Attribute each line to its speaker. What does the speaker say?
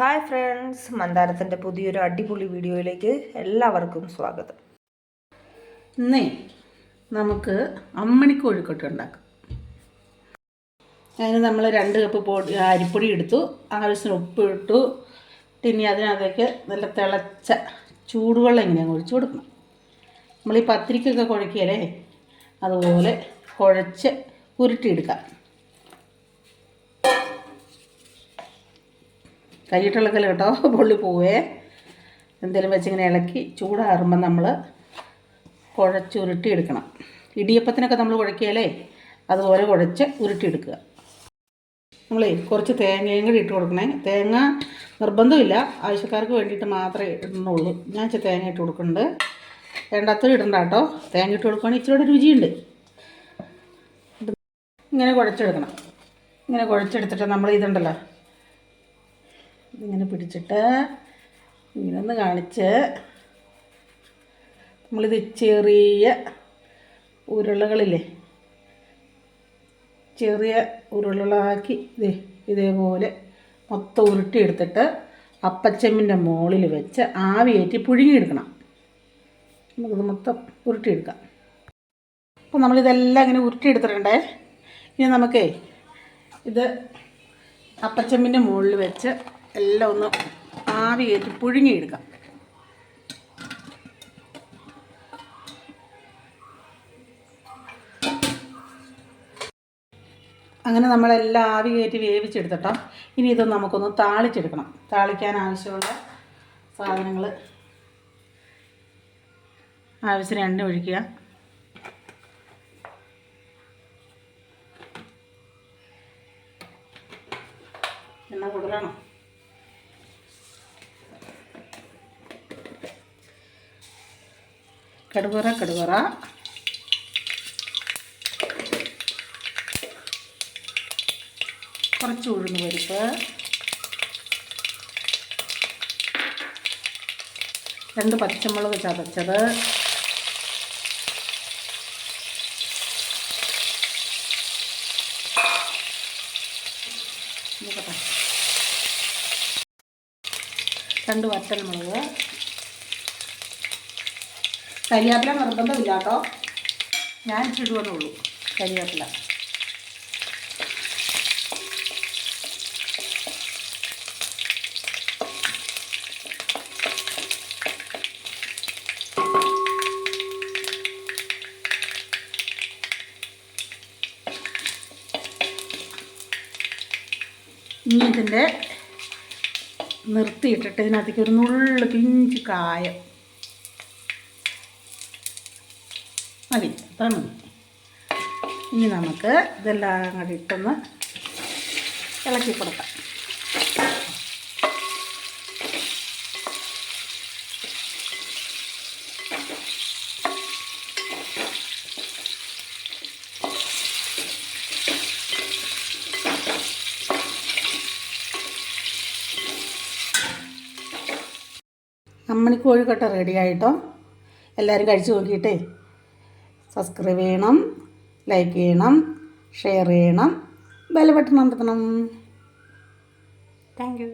Speaker 1: Hi friends മന്ദാരത്തിന്റെ പുതിയൊരു അടിപൊളി വീഡിയോയിലേക്ക് എല്ലാവർക്കും സ്വാഗതം.
Speaker 2: ഇന്നേ നമുക്ക് അമ്മണി കോഴിക്കോട്ട് ഉണ്ടാക്കാം. അതിന് നമ്മൾ രണ്ട് കപ്പ് പൊടി അരിപ്പൊടി എടുത്തു. ആവശ്യത്തിന് ഉപ്പ് ഇട്ടു. പിന്നെ അതിനകത്തേക്ക് നല്ല തിളച്ച ചൂടുവെള്ളം ഇങ്ങനെ ഒഴിച്ച് കൊടുക്കണം. നമ്മൾ ഈ പത്തിരിക്കൊക്കെ കുഴക്കിയാലേ അതുപോലെ കുഴച്ച് ഉരുട്ടിയെടുക്കാം. കൈയിട്ടിളക്കൽ കേട്ടോ പൊള്ളി പോവേ. എന്തെങ്കിലും വെച്ചിങ്ങനെ ഇളക്കി ചൂടാറുമ്പോൾ നമ്മൾ കുഴച്ച് ഉരുട്ടിയെടുക്കണം ഇടിയപ്പത്തിനൊക്കെ നമ്മൾ കുഴക്കിയാലേ അതുപോലെ കുഴച്ച് ഉരുട്ടിയെടുക്കുക. നമ്മളേ കുറച്ച് തേങ്ങയും കൂടി ഇട്ട് കൊടുക്കണേ. തേങ്ങ നിർബന്ധമില്ല. ആവശ്യക്കാർക്ക് വേണ്ടിയിട്ട് മാത്രമേ ഇടുന്നുള്ളൂ. ഞാൻ ഇച്ചിരി തേങ്ങ ഇട്ട് കൊടുക്കുന്നുണ്ട്. വേണ്ടാത്തത് ഇടണ്ട കേട്ടോ. തേങ്ങ ഇട്ട് കൊടുക്കുകയാണെങ്കിൽ ഇച്ചിരി രുചിയുണ്ട്. ഇങ്ങനെ കുഴച്ചെടുക്കണം. ഇങ്ങനെ കുഴച്ചെടുത്തിട്ട് നമ്മൾ ഇതുണ്ടല്ലോ ഇതിങ്ങനെ പിടിച്ചിട്ട് ഇങ്ങനെ ഒന്ന് കാണിച്ച്. നമ്മളിത് ചെറിയ ഉരുളകളില്ലേ? ചെറിയ ഉരുളകളാക്കി ഇതേ ഇതേപോലെ മൊത്തം ഉരുട്ടിയെടുത്തിട്ട് അപ്പച്ചമ്മിന്റെ മുകളിൽ വെച്ച് ആവിയേറ്റി പുഴുങ്ങിയെടുക്കണം. നമുക്കിത് മൊത്തം ഉരുട്ടിയെടുക്കാം. അപ്പോൾ നമ്മളിതെല്ലാം ഇങ്ങനെ ഉരുട്ടിയെടുത്തിട്ടുണ്ടേ. ഇനി നമുക്കേ ഇത് അപ്പച്ചമ്മിന്റെ മുകളിൽ വെച്ച് എല്ലാം ഒന്ന് ആവി കയറ്റി പുഴുങ്ങിയെടുക്കാം. അങ്ങനെ നമ്മളെല്ലാം ആവി കയറ്റി വേവിച്ചെടുത്തിട്ടോ. ഇനി ഇത് നമുക്കൊന്ന് താളിച്ചെടുക്കണം. താളിക്കാൻ ആവശ്യമുള്ള സാധനങ്ങൾ ആവശ്യത്തിന് എണ്ണ ഒഴിക്കുക. എണ്ണ കൂടുതലാണോ കടുവറ കടുവറ കുറച്ച് ഉഴുന്ന് പരിപ്പ് രണ്ട് പച്ചമുളക് ചതച്ചത് രണ്ട് വറ്റൽമുളക് കരിയാപ്പില നിർബന്ധമില്ല കേട്ടോ ഞാൻ ഇട്ടിടുവെന്നേ ഉള്ളൂ. കരിയാപ്പില. ഇനി ഇതിന്റെ നിർത്തിയിട്ടിട്ട് ഇതിനകത്തേക്ക് ഒരു നുള്ളു പിഞ്ച് കായം. മതി അത്ര മതി. ഇനി നമുക്ക് ഇതെല്ലാം കൂടി ഇട്ടൊന്ന് ഇളക്കി കൊടുക്കാം. അമ്മണിക്ക് കോഴിക്കോട്ട റെഡി ആയിട്ടോ? എല്ലാവരും കഴിച്ചു നോക്കിയിട്ടേ? സബ്സ്ക്രൈബ് ചെയ്യണം ലൈക്ക് ചെയ്യണം ഷെയർ ചെയ്യണം ബെൽ ബട്ടൺ അമർത്തണം. Thank you